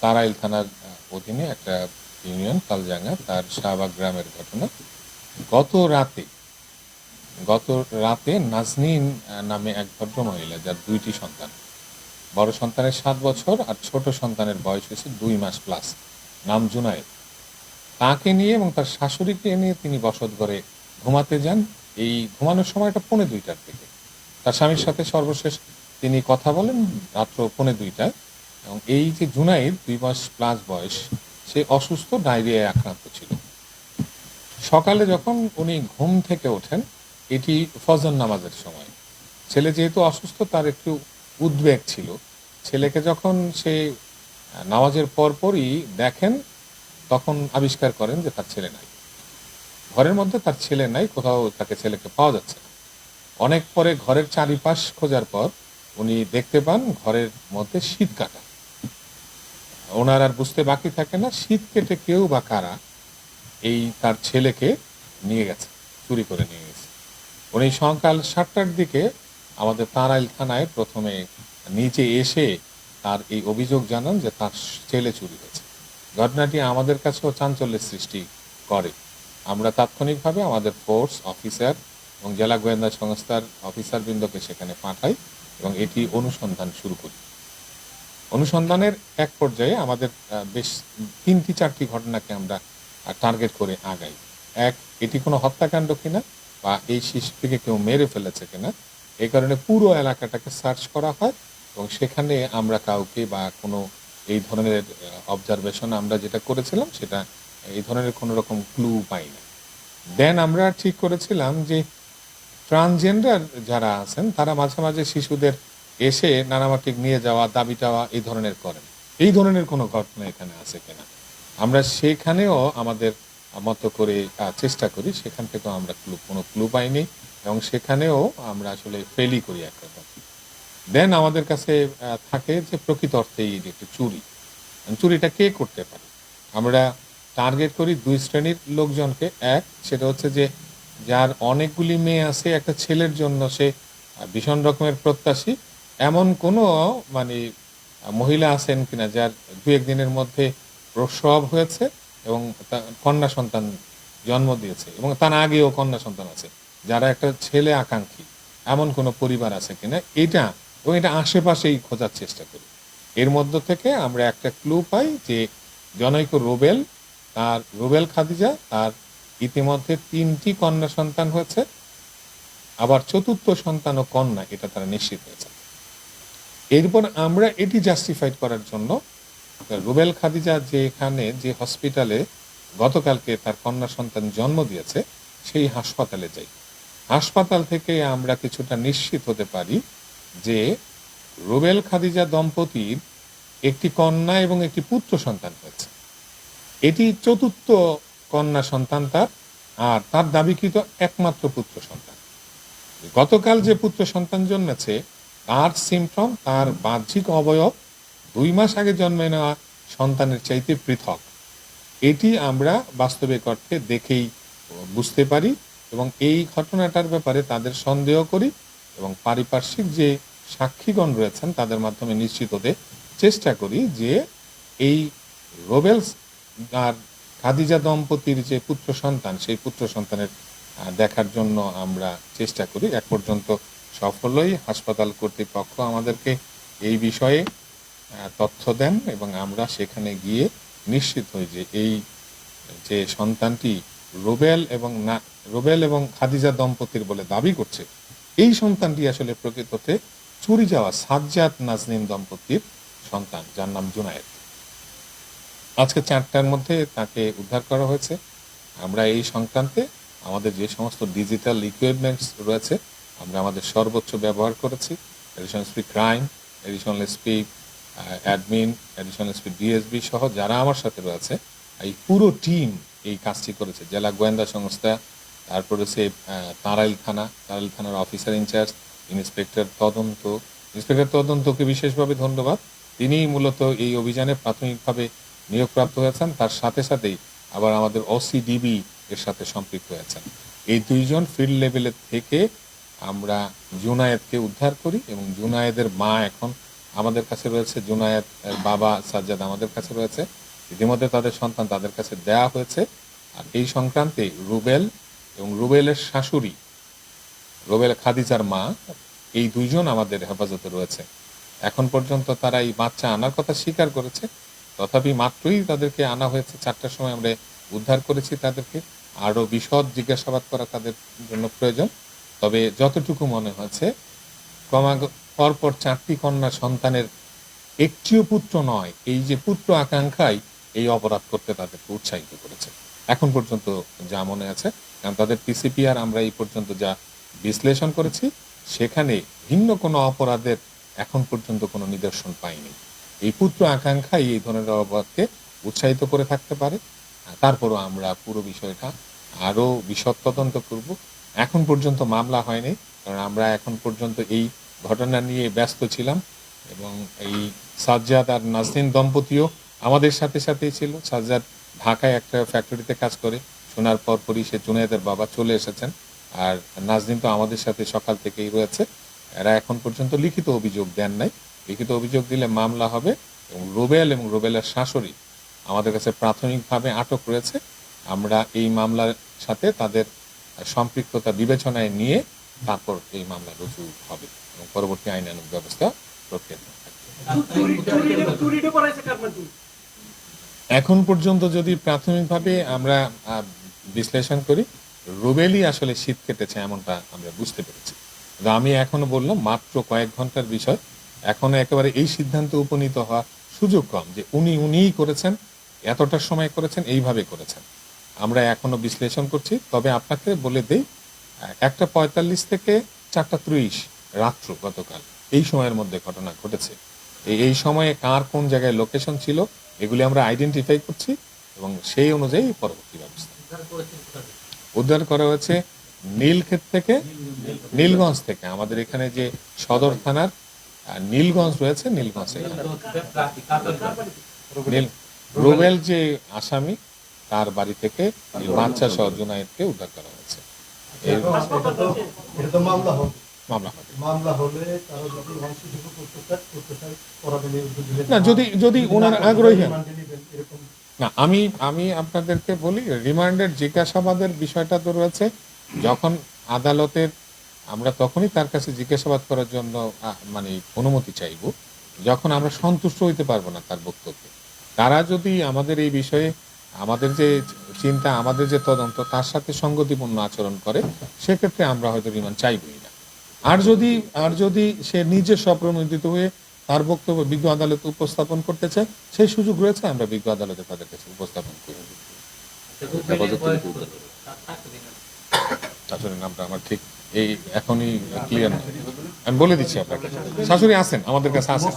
তারাইল থানার অধীনে একটা ইউনিয়ন কালজাঙ্গা তার শাহবাগ গ্রামের ঘটনা। গত রাতে গত রাতে নাজনীন নামে এক ভদ্র মহিলা যার দুইটি সন্তান। বড় সন্তানের সাত বছর আর ছোট সন্তানের বয়স হয়েছে দুই মাস প্লাস নাম জুনায়েদ। তাকে নিয়ে এবং তার শাশুড়িকে নিয়ে তিনি বসত ঘরে ঘুমাতে যান। এই ঘুমানোর সময়টা পৌনে দুইটার থেকে তার স্বামীর সাথে সর্বশেষ তিনি কথা বলেন, রাত্র পৌনে দুইটায়। এবং এই যে জুনাইদ দুই মাস প্লাস বয়স, সে অসুস্থ, ডায়রিয়ায় আক্রান্ত ছিল। সকালে যখন উনি ঘুম থেকে ওঠেন, এটি ফজর নামাজের সময়। ছেলে যেহেতু অসুস্থ, তার একটু উদ্বেগ ছিল। ছেলেকে যখন সে নামাজের পরপরই দেখেন, তখন আবিষ্কার করেন যে তার ছেলে নাই। ঘরের মধ্যে তার ছেলে নাই, কোথাও তাকে ছেলেকে পাওয়া যাচ্ছে না। অনেক পরে ঘরের চারিপাশ খোঁজার পর উনি দেখতে পান, ঘরের মধ্যে শীত কাটা। ওনার আর বুঝতে বাকি থাকে না, শীত কেটে কেউ বা কারা এই তার ছেলেকে নিয়ে গেছে, চুরি করে নিয়ে গেছে। উনি সকাল সাতটার দিকে আমাদের তারাইল থানায় প্রথমে নিচে এসে তার এই অভিযোগ জানান যে তার ছেলে চুরি হয়েছে। ঘটনাটি আমাদের কাছেও চাঞ্চল্যের সৃষ্টি করে। আমরা তাৎক্ষণিকভাবে আমাদের ফোর্স অফিসার এবং জেলা গোয়েন্দা সংস্থার অফিসারবৃন্দকে সেখানে পাঠাই এবং এটি অনুসন্ধান শুরু করি। অনুসন্ধানের এক পর্যায়ে আমাদের বেশ তিনটি চারটি ঘটনাকে আমরা টার্গেট করে আগাই। এক, এটি কোনো হত্যাকাণ্ড কিনা বা এই শিশুটিকে কেউ মেরে ফেলেছে কিনা এই কারণে পুরো এলাকাটাকে সার্চ করা হয় এবং সেখানে আমরা কাউকে বা কোনো এই ধরনের অবজারভেশন আমরা যেটা করেছিলাম সেটা এই ধরনের কোনো রকম ক্লু পাই না। দেন আমরা ঠিক করেছিলাম যে ট্রান্সজেন্ডার যারা আছেন, তারা মাঝে মাঝে শিশুদের এসে নানামাটিক নিয়ে যাওয়া, দাবি চাওয়া এই ধরনের করেন। এই ধরনের কোনো ঘটনা এখানে আছে কিনা? আমরা সেখানেও আমাদের মতো করে চেষ্টা করি। সেখান থেকেও আমরা ক্লু, কোনো ক্লু পাইনি এবং সেখানেও আমরা আসলে ফেলই করি একরকম দেন আমাদের কাছে থাকে যে প্রকৃত অর্থেই এটি একটি চুরি। চুরিটা কে করতে পারে? আমরা টার্গেট করি দুই শ্রেণির লোকজনকে। এক, সেটা হচ্ছে যে যার অনেকগুলি মেয়ে আছে, একটা ছেলের জন্য সে ভীষণ রকমের প্রত্যাশী। এমন কোনো মানে মহিলা আছেন কিনা যার দু একদিনের মধ্যে প্রসব হয়েছে এবং কন্যা সন্তান জন্ম দিয়েছে এবং তার আগেও কন্যা সন্তান আছে, যারা একটা ছেলে আকাঙ্ক্ষী, এমন কোনো পরিবার আছে কিনা এটা, এবং এটা আশেপাশেই খোঁজার চেষ্টা করি। এর মধ্য থেকে আমরা একটা ক্লু পাই যে জনৈক রুবেল, তার রুবেল খাদিজা, তার ইতিমধ্যে তিনটি কন্যা সন্তান হয়েছে, আবার চতুর্থ সন্তান ও কন্যা, এটা তারা নিশ্চিত হয়েছে। এরপর আমরা এটি জাস্টিফাইড করার জন্য, রুবেল খাদিজা যে এখানে যে হসপিটালে গতকালকে তার কন্যা সন্তান জন্ম দিয়েছে, সেই হাসপাতালে যাই। হাসপাতাল থেকে আমরা কিছুটা নিশ্চিত হতে পারি যে রুবেল খাদিজা দম্পতির একটি কন্যা এবং একটি পুত্র সন্তান হয়েছে। এটি চতুর্থ কন্যা সন্তান তার, আর তার দাবিকৃত একমাত্র পুত্র সন্তান। গতকাল যে পুত্র সন্তান জন্মেছে তার সিমটম তার বাহ্যিক অবয়ব দুই মাস আগে জন্মে নেওয়া সন্তানের চাইতে পৃথক। এটি আমরা বাস্তবিক অর্থে দেখেই বুঝতে পারি এবং এই ঘটনাটার ব্যাপারে তাদের সন্দেহ করি এবং পারিপার্শ্বিক যে সাক্ষীগণ রয়েছেন, তাদের মাধ্যমে নিশ্চিত হতে চেষ্টা করি যে এই রোবেলস আর খাদিজা দম্পতির যে পুত্র সন্তান, সেই পুত্র সন্তানের দেখার জন্য আমরা চেষ্টা করি। এক পর্যন্ত সফলই হাসপাতাল কর্তৃপক্ষ আমাদেরকে এই বিষয়ে তথ্য দেন এবং আমরা সেখানে গিয়ে নিশ্চিত হই যে এই, যে সন্তানটি রুবেল এবং না, রুবেল এবং খাদিজা দম্পতির বলে দাবি করছে, এই সন্তানটি আসলে প্রকৃততে চুরি যাওয়া সাজ্জাদ নাজনীন দম্পতির সন্তান, যার নাম জুনায়েদ। আজকে চারটার মধ্যে তাকে উদ্ধার করা হয়েছে। আমরা এই সংক্রান্তে আমাদের যে সমস্ত ডিজিটাল ইকুইপমেন্টস রয়েছে আমরা আমাদের সর্বোচ্চ ব্যবহার করেছি additional SP crime additional SP admin additional SP DSB সহ যারা আমার সাথে রয়েছে, এই পুরো টিম এই কাজটি করেছে। জেলা গোয়েন্দা সংস্থা, তারপরে সে তারাইল থানা, তারাইল থানার অফিসার ইনচার্জ ইন্সপেক্টর তদন্ত। ইন্সপেক্টর তদন্তকে বিশেষভাবে ধন্যবাদ। তিনি মূলত এই অভিযানে প্রাথমিকভাবে নিয়োগপ্রাপ্ত হয়েছেন। তার সাথে সাথেই আবার আমাদের ওসিডিবি এর সাথে সম্পৃক্ত হয়েছেন। এই দুইজন ফিল্ড লেভেলের থেকে আমরা জুনায়েদকে উদ্ধার করি এবং জুনায়েদের মা এখন আমাদের কাছে রয়েছে, জুনায়েদ বাবা সাজ্জাদ আমাদের কাছে রয়েছে। ইতিমধ্যে তাদের সন্তান তাদের কাছে দেয়া হয়েছে। আর এই সংক্রান্তে রুবেল এবং রুবেলের শাশুড়ি, রুবেল খাদিজার মা, এই দুইজন আমাদের হেফাজতে রয়েছে। এখন পর্যন্ত তারা এই বাচ্চা আনার কথা স্বীকার করেছে। তথাপি মাত্রই তাদেরকে আনা হয়েছে। চারটার সময় আমরা উদ্ধার করেছি তাদেরকে। আরও বিশদ জিজ্ঞাসাবাদ করা তাদের জন্য প্রয়োজন। তবে যতটুকু মনে ক্রমাগত পরপর চারটি কন্যা সন্তানের একটিও পুত্র নয়, এই যে পুত্র আকাঙ্ক্ষাই এই অপরাধ করতে তাদেরকে উৎসাহিত করেছে। এখন পর্যন্ত যা মনে আছে, কারণ তাদের পিসিপিআর আমরা এই পর্যন্ত যা বিশ্লেষণ করেছি, সেখানে ভিন্ন কোনো অপরাধের এখন পর্যন্ত কোনো নিদর্শন পাইনি। এই পুত্র আকাঙ্ক্ষাই এই ধরনের অপরাধকে উৎসাহিত করে থাকতে পারে। তারপরও আমরা পুরো বিষয়টা আরও বিশদ তদন্ত করব। এখন পর্যন্ত মামলা হয়নি, কারণ আমরা এখন পর্যন্ত এই ঘটনা নিয়ে ব্যস্ত ছিলাম এবং এই সাজ্জাদ আর নাজনীন দম্পতিও আমাদের সাথে সাথেই ছিল। সাজ্জাদ ঢাকায় একটা ফ্যাক্টরিতে কাজ করে, শোনার পর পরই সে জুনায়েদের বাবা চলে এসেছেন আর নাজনীন তো আমাদের সাথে সকাল থেকেই রয়েছে। এরা এখন পর্যন্ত লিখিত অভিযোগ দেন নাই। লিখিত অভিযোগ দিলে মামলা হবে এবং রুবেল এবং রুবেলের শাশুড়ি আমাদের কাছে প্রাথমিকভাবে আটক রয়েছে। আমরা এই মামলার সাথে তাদের সম্পৃক্ততা বিবেচনায় নিয়ে তারপর এই মামলা রুজু হবে এবং পরবর্তী আইনানুগ ব্যবস্থা প্রক্রিয়া এখন পর্যন্ত যদি প্রাথমিকভাবে আমরা বিশ্লেষণ করি, রুবেলই আসলে শীত কেটেছে এমনটা আমরা বুঝতে পেরেছি। আমি এখনও বললাম, মাত্র কয়েক ঘণ্টার বিষয়। এখনও একেবারে এই সিদ্ধান্তে উপনীত হওয়া সুযোগ কম যে উনি উনিই করেছেন, এতটা সময় করেছেন, এইভাবে করেছেন। আমরা এখনও বিশ্লেষণ করছি তবে আপনাকে বলে দেই একটা পঁয়তাল্লিশ থেকে চারটা ত্রিশ রাত্র গতকাল এই সময়ের মধ্যে ঘটনা ঘটেছে। এই- সময়ে কার কোন জায়গায় লোকেশন ছিল এগুলি আমরা আইডেন্টিফাই করছি এবং সেই অনুযায়ী পরবর্তী ব্যবস্থা। উদ্ধার করা হয়েছে নীলক্ষেত থেকে নীলগঞ্জ থেকে। আমাদের এখানে যে সদর থানার নীলগঞ্জ রয়েছে নীলগঞ্জ রুবেল যে আসামি তার বাড়ি থেকে বাচ্চা সহ জুনায়েদকে উদ্ধার করা হয়েছে। মামলা হবে। মামলা হলে যদি না ওনার আগ্রহী না আমি আমি আপনাদেরকে বলি রিমান্ডের জিজ্ঞাসাবাদের বিষয়টা তো রয়েছে। যখন আদালতের আমরা তখনই তার কাছে জিজ্ঞাসাবাদ করার জন্য মানে অনুমতি চাইব যখন আমরা সন্তুষ্ট হইতে পারব না তার বক্তব্যে। তারা যদি আমাদের এই বিষয়ে আমাদের যে চিন্তা, আমাদের যে তদন্ত, তার সাথে সঙ্গতিপূর্ণ আচরণ করে, সেক্ষেত্রে আমরা হয়তো রিমান্ড চাইবই না। আর যদি আর যদি সে নিজে স্বপ্রণোদিত হয়ে তার বক্তব্য বিজ্ঞ আদালতে উপস্থাপন করতে চায়, সেই সুযোগ রয়েছে, আমরা বিজ্ঞ আদালতে তাদের কাছে উপস্থাপন করি। শাশুড়ির নামটা আমার ঠিক এই এখনই ক্লিয়ার আমি বলে দিচ্ছি আপনাকে। শাশুড়ি আছেন, আমাদের কাছে আছেন।